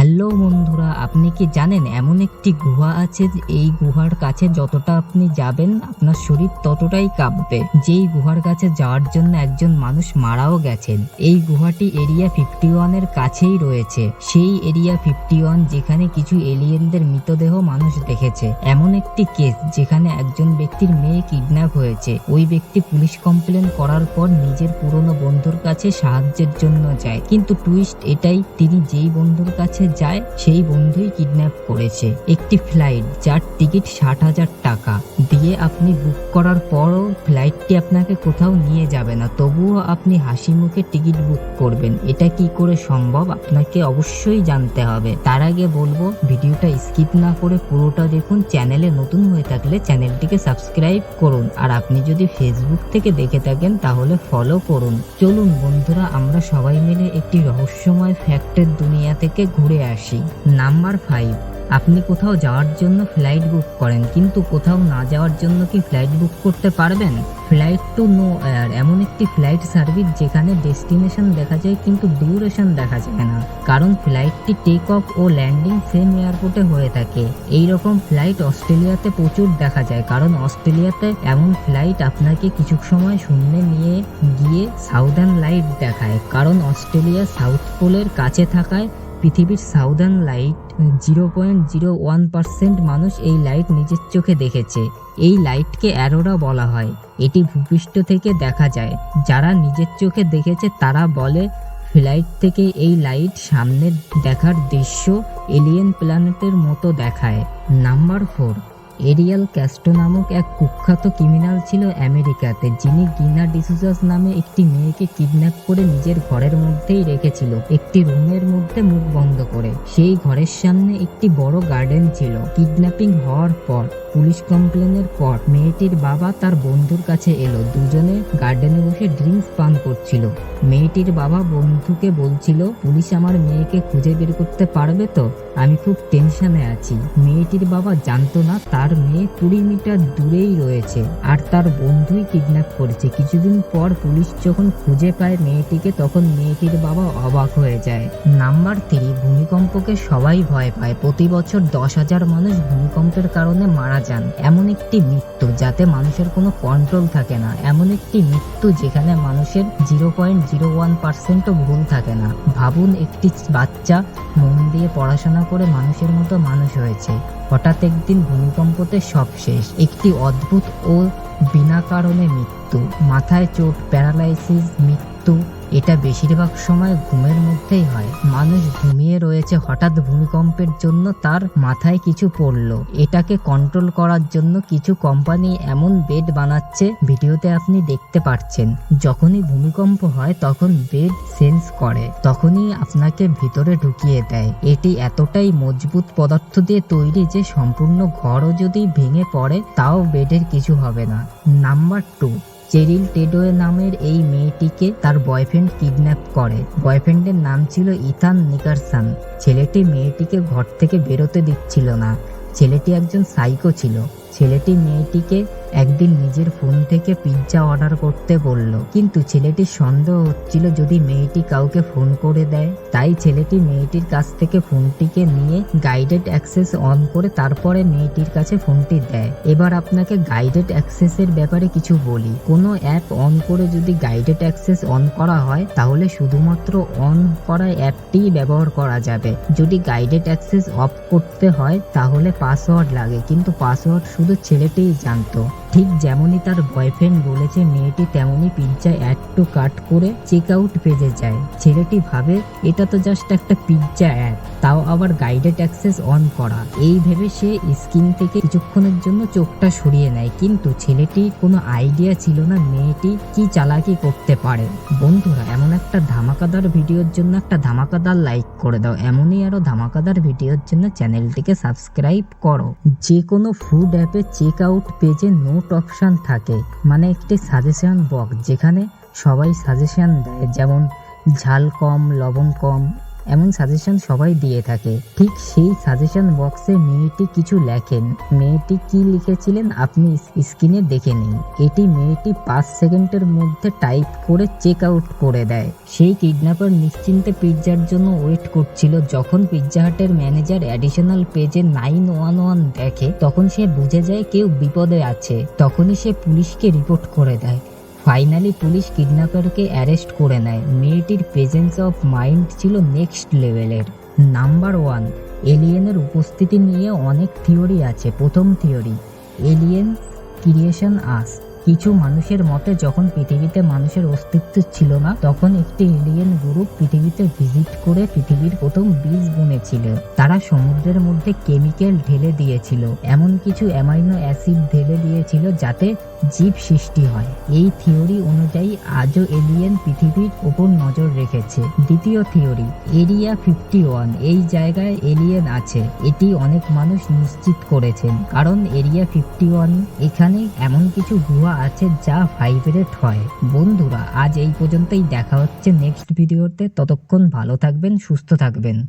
Hello বন্ধুরা, আপনি কি জানেন এমন একটি গুহা আছে এই গুহার কাছে যতটা আপনি যাবেন, আপনার শরীর ততটাই কাঁপবে। যেই গুহার কাছে যাওয়ার জন্য একজন মানুষ মারাও গেছেন। এই গুহাটি এরিয়া ফিফটি ওয়ানের কাছেই রয়েছে। সেই এরিয়া ফিফটি ওয়ান যেখানে কিছু এলিয়েনদের মৃতদেহ মানুষ দেখেছে। এমন একটি কেস যেখানে একজন ব্যক্তির মেয়ে কিডন্যাপ হয়েছে। ওই ব্যক্তি পুলিশ কমপ্লেন করার পর নিজের পুরনো বন্ধুর কাছে সাহায্যের জন্য যায়। কিন্তু টুইস্ট এটাই, তিনি যেই বন্ধুর কাছে যায়, সেই বন্ধুই কিডন্যাপ করেছে। একটি ফ্লাইট যার টিকিট ষাট হাজার টাকা। দিয়ে আপনি বুক করার পরও ফ্লাইটটি আপনাকে কোথাও নিয়ে যাবে না। তবুও আপনি হাসি মুখে টিকিট বুক করবেন। এটা কি করে সম্ভব? আপনাকে অবশ্যই জানতে হবে। তার আগে বলব, ভিডিওটা স্কিপ না করে পুরোটা দেখুন। চ্যানেলে নতুন হয়ে থাকলে চ্যানেলটিকে সাবস্ক্রাইব করুন। আর আপনি যদি ফেসবুক থেকে দেখে থাকেন, তাহলে ফলো করুন। চলুন বন্ধুরা, আমরা সবাই মিলে একটি রহস্যময় ফ্যাক্টের দুনিয়া থেকে ঘুরে আসি। নাম্বার ফাইভ আপনি কোথাও যাওয়ার জন্য ফ্লাইট বুক করেন, কিন্তু কোথাও না যাওয়ার জন্য কি ফ্লাইট বুক করতে পারবেন? ফ্লাইট টু নো এয়ার এমন একটি ফ্লাইট সার্ভিস যেখানে ডেস্টিনেশন দেখা যায়, কিন্তু ডিউরেশন দেখা যায় না। কারণ ফ্লাইটটি টেক অফ ও ল্যান্ডিং সেম এয়ারপোর্টে হয়ে থাকে। এই রকম ফ্লাইট অস্ট্রেলিয়াতে প্রচুর দেখা যায়, কারণ অস্ট্রেলিয়াতে এমন ফ্লাইট আপনাকে কিছু সময় শূন্যে নিয়ে গিয়ে সাউদার্ন লাইট দেখায়। কারণ অস্ট্রেলিয়া সাউথ পোলের কাছে থাকায় পৃথিবীর southern light zero point zero one percent মানুষ এই লাইট নিজের চোখে দেখেছে। এই লাইটকে অ্যারোরা বলা হয়। এটি ভূপৃষ্ঠ থেকে দেখা যায়। যারা নিজের চোখে দেখেছে, তারা বলে, ফ্লাইট থেকে এই লাইট সামনে দেখার দৃশ্য এলিয়েন প্ল্যানেটের মতো দেখায়। নাম্বার ফোর এরিয়াল ক্যাস্টো নামক এক কুখ্যাত ক্রিমিনাল ছিল আমেরিকাতে যিনি গিনা ডিসুজাস নামে একটি মেয়েকে কিডন্যাপ করে নিজের ঘরের মধ্যেই রেখেছিল। একটি রুমের মধ্যে মুখ বন্ধ করে। সেই ঘরের সামনে একটি বড় গার্ডেন ছিল। কিডন্যাপিং হওয়ার পর, পুলিশ কমপ্লেনের পর মেয়েটির বাবা তার বন্ধুর কাছে এলো। দুজনে গার্ডেনে বসে ড্রিঙ্কস পান করছিল। মেয়েটির বাবা বন্ধুকে বলছিল, পুলিশ আমার মেয়েকে খুঁজে বের করতে পারবে তো? আমি খুব টেনশনে আছি। মেয়েটির বাবা জানতো না তার মেয়ে কুড়ি মিটার দূরেই রয়েছে আর তার বন্ধুই কিডন্যাপ করেছে। কিছুদিন পর পুলিশ যখন খুঁজে পায় মেয়েটিকে, তখন মেয়েটির বাবা অবাক হয়ে যায়। নাম্বার থ্রি ভূমিকম্পকে সবাই ভয় পায়। প্রতি বছর দশ হাজার মানুষ ভূমিকম্পের কারণে মারা যান। এমন একটি মৃত্যু যাতে মানুষের কোনো কন্ট্রোল থাকে না, এমন একটি মৃত্যু যেখানে মানুষের জিরো পয়েন্ট জিরো ওয়ান পার্সেন্টও ভুল থাকে না। ভাবুন একটি বাচ্চা মন দিয়ে পড়াশোনা করে মানুষের মতো মানুষ হয়েছে। হঠাৎ একদিন ভূমিকম্পতে সব শেষ। একটি অদ্ভুত ও বিনা কারণে মৃত্যু। মাথায় চোট, প্যারালাইসিস, মৃত্যু। এটা বেশিরভাগ সময় ঘুমের মধ্যেই হয়। মানুষ ঘুমিয়ে রয়েছে হঠাৎ ভূমিকম্পের জন্য তার মাথায় কিছু পড়ল। এটাকে কন্ট্রোল করার জন্য কিছু কোম্পানি এমন বেড বানাচ্ছে, ভিডিওতে আপনি দেখতে পাচ্ছেন যখনই ভূমিকম্প হয় তখন বেড সেন্স করে, তখনই আপনাকে ভিতরে ঢুকিয়ে দেয়। এটি এতটাই মজবুত পদার্থ দিয়ে তৈরি যে সম্পূর্ণ ঘরও যদি ভেঙে পড়ে, তাও বেডের কিছু হবে না। নাম্বার টু চেরিল টেডোয়ে নামের এই মেয়েটিকে তার বয়ফ্রেন্ড কিডন্যাপ করে। বয়ফ্রেন্ডের নাম ছিল ইথান নিকারসান। ছেলেটি মেয়েটিকে ঘর থেকে বেরোতে দিচ্ছিল না। ছেলেটি একজন সাইকো ছিল। ছেলেটি মেয়েটিকে একদিন নিজের ফোন থেকে পিৎজা অর্ডার করতে বলল। কিন্তু ছেলেটির সন্দেহ হচ্ছিল যদি মেয়েটি কাউকে ফোন করে দেয়। তাই ছেলেটি মেয়েটির কাছ থেকে ফোনটিকে নিয়ে গাইডেড অ্যাক্সেস অন করে তারপরে মেয়েটির কাছে ফোনটি দেয়। এবার আপনাকে গাইডেড অ্যাক্সেসের ব্যাপারে কিছু বলি। কোনো অ্যাপ অন করে যদি গাইডেড অ্যাক্সেস অন করা হয়, তাহলে শুধুমাত্র অন করা অ্যাপটিই ব্যবহার করা যাবে। যদি গাইডেড অ্যাক্সেস অফ করতে হয়, তাহলে পাসওয়ার্ড লাগে। কিন্তু পাসওয়ার্ড শুধু ছেলেটিই জানতো। ঠিক যেমনই তার বয়ফ্রেন্ড বলেছে, মেয়েটি তেমনই পিৎজা অ্যাড টু কাট করে চেক আউট পেজে যায়। ছেলেটি ভাবে, এটা তো জাস্ট একটা পিৎজা অ্যাড তাও আবার গাইডেড অ্যাক্সেস অন করা। এই ভেবে সে স্ক্রিন থেকে কিছুক্ষণের জন্য চোখটা সরিয়ে নেয়। কিন্তু ছেলেটি কোনো আইডিয়া ছিল না মেয়েটি কি চালাকি করতে পারে। বন্ধুরা, এমন একটা ধামাকাদার ভিডিওর জন্য একটা ধামাকাদার লাইক করে দাও। এমনই আরও ধামাকাদার ভিডিওর জন্য চ্যানেলটিকে সাবস্ক্রাইব করো। যে কোনো ফুড অ্যাপে চেক আউট পেজে নোট অপশান থাকে। মানে একটি সাজেশন বক্স যেখানে সবাই সাজেশন দেয়। যেমন ঝাল কম, লবণ কম এমন সাজেশন সবাই দিয়ে থাকে। ঠিক সেই সাজেশন বক্সে মেয়েটি কিছু লেখেন। মেয়েটি কি লিখেছিলেন আপনি স্ক্রিনে দেখে নিন। এটি মেয়েটি পাঁচ সেকেন্ডের মধ্যে টাইপ করে চেক আউট করে দেয়। সেই কিডন্যাপার নিশ্চিন্তে পিৎজার জন্য ওয়েট করছিল। যখন পিৎজা হাটের ম্যানেজার অ্যাডিশনাল পেজে নাইন ওয়ান ওয়ান দেখে, তখন সে বুঝে যায় কেউ বিপদে আছে। তখনই সে পুলিশকে রিপোর্ট করে দেয়। ফাইনালি পুলিশ কিডন্যাপারকে অ্যারেস্ট করে নেয়। মেয়েটির প্রেজেন্স অফ মাইন্ড ছিল নেক্সট লেভেলের নাম্বার ওয়ান এলিয়েনের উপস্থিতি নিয়ে অনেক থিওরি আছে। প্রথম থিওরি এলিয়েন ক্রিয়েশন আস। কিছু মানুষের মতে যখন পৃথিবীতে মানুষের অস্তিত্ব ছিল না, তখন একটি এলিয়েন গ্রুপ পৃথিবীতে ভিজিট করে পৃথিবীর প্রথম বীজ বুনেছিল। তারা সমুদ্রের মধ্যে কেমিক্যাল ঢেলে দিয়েছিল। এমন কিছু অ্যামাইনো অ্যাসিড ঢেলে দিয়েছিল যাতে জীব সৃষ্টি হয়। এই থিওরি অনুযায়ী আজও এলিয়েন পৃথিবীর ওপর নজর রেখেছে। দ্বিতীয় থিওরি এরিয়া ফিফটি ওয়ান এই জায়গায় এলিয়েন আছে। এটি অনেক মানুষ নিশ্চিত করেছেন। কারণ এরিয়া ফিফটি ওয়ান এখানে এমন কিছু গুহা আছে যা ভাইব্রেট হয়। বন্ধুরা, আজ এই পর্যন্তই। দেখা হচ্ছে নেক্সট ভিডিওতে ততক্ষণ ভালো থাকবেন, সুস্থ থাকবেন।